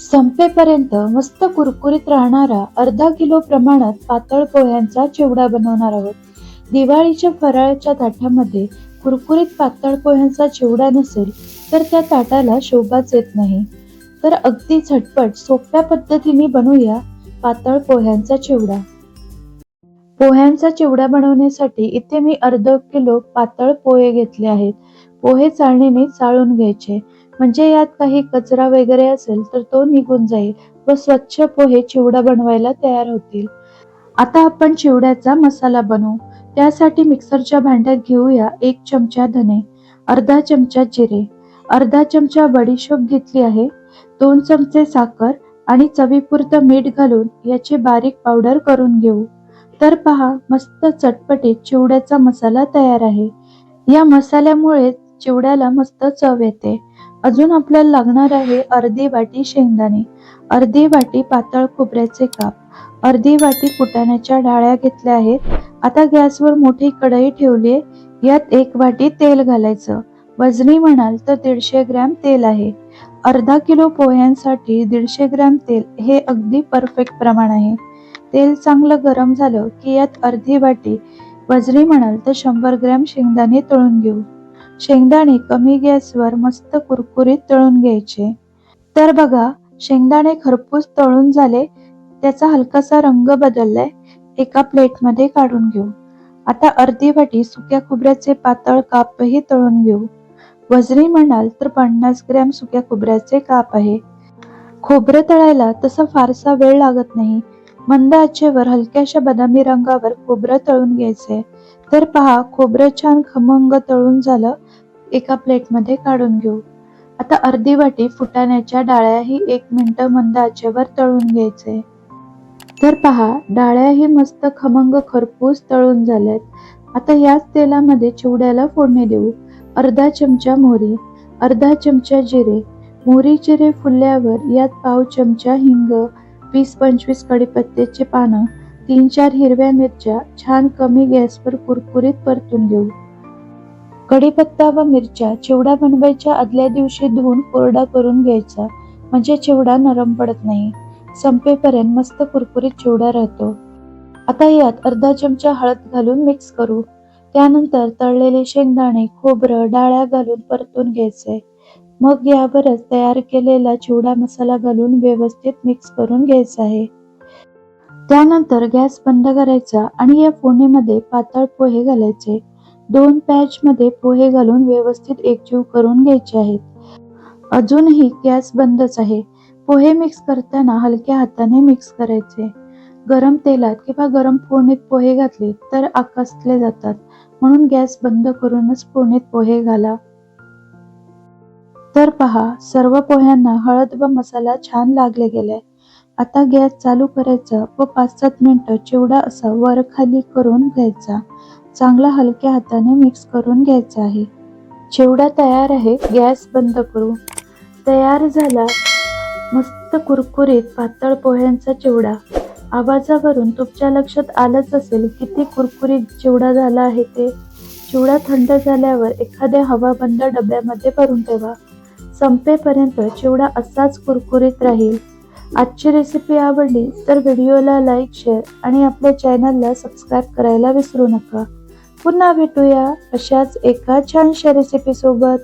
संपेपर्यंत मस्त कुरकुरीत राहणारा अर्धा किलो प्रमाणात पातळ पोह्यांचा चिवडा बनवणार आहोत. दिवाळीच्या फराळाच्या ताटामध्ये कुरकुरीत पातळ पोह्यांचा चिवडा नसेल तर त्या ताटाला शोभाच येत नाही. तर अगदी झटपट सोप्या पद्धतीने बनवूया पातळ पोह्यांचा चिवडा. पोह्यांचा चिवडा बनवण्यासाठी इथे मी अर्ध किलो पातळ पोहे घेतले आहेत. पोहे चाळणीने चाळून घ्यायचे. म्हणजे यात काही कचरा वगैरे असेल तर तो निघून जाईल. व स्वच्छ पोहे चिवडा बनवायला तयार होतील. आता आपण चिवड्याचा मसाला बनवू. त्यासाठी मिक्सरच्या भांड्यात घेऊया एक चमचा धने अर्धा चमचा जिरे अर्धा चमचा बडीशोप घेतली आहे दोन चमचे साखर आणि चवीपुरतं मीठ घालून याची बारीक पावडर करून घेऊ. तर पहा मस्त चटपटीत चिवड्याचा मसाला तयार आहे. या मसाल्यामुळे चिवड्याला मस्त चव येते. अजून आपल्याला लागणार आहे अर्धी वाटी शेंगदाणे अर्धी वाटी पातळ खोबऱ्याचे काप अर्धी वाटी फुटाण्याच्या डाळ्या घेतल्या आहेत. आता गॅसवर मोठी कढई ठेवली आहे. यात एक वाटी तेल घालायचं. वजनी म्हणाल तर दीडशे ग्रॅम तेल आहे. अर्धा किलो पोह्यांसाठी दीडशे ग्रॅम तेल हे अगदी परफेक्ट प्रमाण आहे. तेल चांगलं गरम झालं की यात अर्धी वाटी वजनी म्हणाल तर शंभर ग्रॅम शेंगदाणे तळून घेऊ. शेंगदाणे कमी गॅसवर मस्त कुरकुरीत तळून घ्यायचे. तर बघा शेंगदाणे खरपूस तळून झाले त्याचा हलकासा रंग बदललाय एका प्लेटमध्ये काढून घेऊ. आता अर्धी वाटी सुक्या खोबऱ्याचे पातळ कापही तळून घेऊ. वजनी म्हणाल तर पन्नास ग्रॅम सुक्या खोबऱ्याचे काप आहे. खोबरं तळायला तसा फारसा वेळ लागत नाही मंद आचेवर हलक्याशा बदामी रंगावर खोबरं तळून घ्यायचंय तर पहा खोबरं छान खमंग तळून झालं. एका प्लेटमध्ये काढून घेऊ. आता अर्धी वाटी फुटाण्याच्या डाळ्याही एक मिनिट मंद आचेवर तळून घ्यायचे. तर पहा डाळ्याही मस्त खमंग खरपूस तळून झाल्यात आता याच तेलामध्ये चिवड्याला फोडणी देऊ. अर्धा चमचा मोहरी अर्धा चमचा जिरे. मोहरी जिरे फुलल्यावर यात पाव चमचा हिंग वीस पंचवीस कडीपत्त्याची पानं तीन चार हिरव्या मिरच्या छान कमी गॅसवर कुरकुरीत परतून घेऊ. कढीपत्ता व मिरच्या चिवडा बनवायच्या आदल्या दिवशी धुवून कोरडा करून घ्यायचा म्हणजे चिवडा नरम पडत नाही. संपेपर्यंत मस्त कुरकुरीत चिवडा राहतो. आता यात अर्धा चमचा हळद घालून मिक्स करू. त्यानंतर तळलेले शेंगदाणे खोबरं डाळ्या घालून परतून घ्यायचे. मग यावरच तयार केलेला चिवडा मसाला घालून व्यवस्थित मिक्स करून घ्यायचा आहे. त्यानंतर गॅस बंद करायचा आणि या फोडणीमध्ये पातळ पोहे घालायचे. दोन पॅच मध्ये पोहे घालून व्यवस्थित एकजीव करून घ्यायचे आहेत. अजूनही गॅस बंदच आहे. पोहे मिक्स करताना हलक्या हाताने मिक्स करायचे. गरम तेलात किंवा गरम फोडणीत पोहे घातले तर आकासले जातात. म्हणून गॅस बंद करूनच फोडणीत पोहे घाला. तर पहा सर्व पोह्यांना हळद व मसाला छान लागले गेलाय आता गॅस चालू करायचा व पाच सात मिनटं चिवडा असा वर खाली करून घ्यायचा. चांगला हलक्या हाताने मिक्स करून घ्यायचा आहे. चिवडा तयार आहे गॅस बंद करू. तयार झाला. मस्त कुरकुरीत पातळ पोह्यांचा चिवडा. आवाजावरून तुमच्या लक्षात आलंच असेल किती कुरकुरीत चिवडा झाला आहे ते. चिवडा थंड झाल्यावर एखाद्या हवाबंद डब्यामध्ये भरून ठेवा. संपेपर्यंत चिवडा असाच कुरकुरीत राहील. आजची रेसिपी आवडली तर व्हिडिओला लाईक शेअर आणि आपल्या चॅनलला सबस्क्राईब करायला विसरू नका. पुन्हा भेटूया अशाच एका छानशा रेसिपी सोबत.